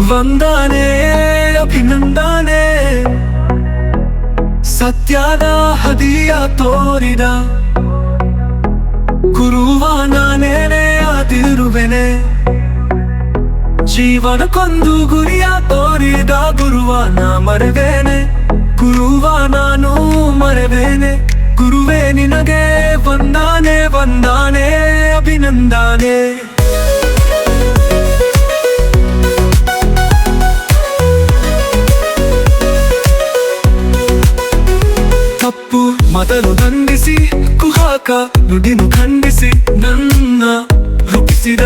ಬಂದಾನೆ ಅಭಿನಂದನೆ ಸತ್ಯದ ಹದಿಯ ತೋರಿದ ಗುರುವ ನಾನೇನೆ ಆದಿರುವೆನೆ ಜೀವನಕ್ಕೊಂದು ಗುರಿಯ ತೋರಿದ ಗುರುವ ನಾ ಮರೆವೇನೆ ಗುರುವ ನಾನು ಮರೆವೇನೆ ಗುರುವೇ ನಿನಗೆ ವಂದಾನೆ ವಂದಾನೆ ಅಭಿನಂದನೆ ಮೊದಲು ದಂಡಿಸಿ, ಕುಹಾಕ ನುಡಿನು ಖಂಡಿಸಿ, ನನ್ನ ರೂಪಿಸಿದ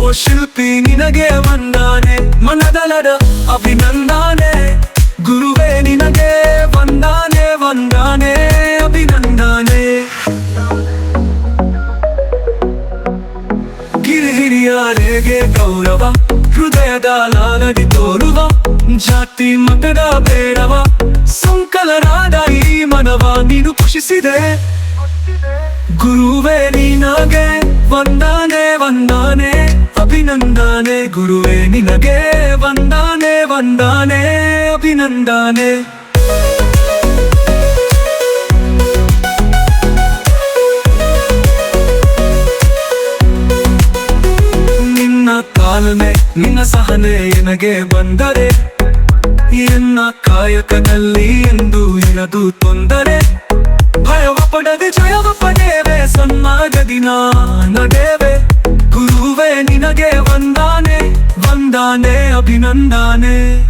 ಓ ಶಿಲ್ಪಿ, ನಿನಗೆ ವಂದಾನೆ, ಮನದಲದ ಅಭಿನಂದಾನೆ. ಗುರುವೇ, ನಿನಗೆ ವಂದಾನೆ ವಂದಾನೆ, ಅಭಿನಂದಾನೆ. ಹಿರಿಯರಿಗೆ ಗೌರವ, ಹೃದಯದ ಲಾಲಡಿ ತೋರುವ, ಜಾತಿ ಮತದ ಬೇಡವ, ಸಂಕಲನಾದ ಈ ಮನವ ನೀನು ಖುಷಿಸಿದೆ ಗುರುವೇ ನಿನಗೆ ವಂದಾನೆ ವಂದಾನೆ. ಅಭಿನಂದನೆ ಗುರುವೇ ನಿನಗೆ ವಂದಾನೆ ವಂದಾನೆ, ಅಭಿನಂದನೆ. ನಿನ್ನ ಕಾಲನೆ ನಿನ್ನ ಸಹನೆ ಎನಗೆ ಬಂದರೆ ಎನ್ನ ಕಾಯಕದಲ್ಲಿ ಎಂದು ಇರದು ತೊಂದರೆ. ಭಯವ ಪಡದೆ ಜಯವ ಪಡೆವೆ ಸನ್ಮಾರ್ಗದಿ ನಾ ನಡೆವೆ ಗುರುವೇ, ನಿನಗೆ ವಂದಾನೆ ವಂದಾನೆ, ಅಭಿನಂದಾನೆ.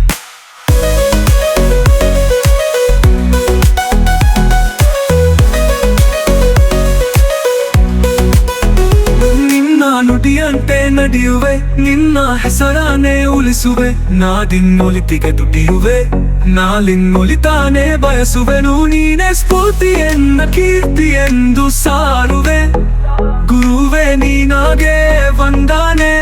ನುಡಿಯಂತೆ ನಡೆಯುವೆ, ನಿನ್ನ ಹೆಸರಾನೆ ಉಳಿಸುವೆ. ನಾದಿನ್ನೊಲಿತಿಗೆ ದುಡಿಯುವೆ ನಾಲಿನ್ನೊಲಿತಾನೆ ಬಯಸುವೆನು ನೀನೆ ಸ್ಫೂರ್ತಿ ಎನ್ನ ಕೀರ್ತಿ ಎಂದು ಸಾರುವೆ. ಗುರುವೇ, ನಿನಗೆ ವಂದಾನೆ.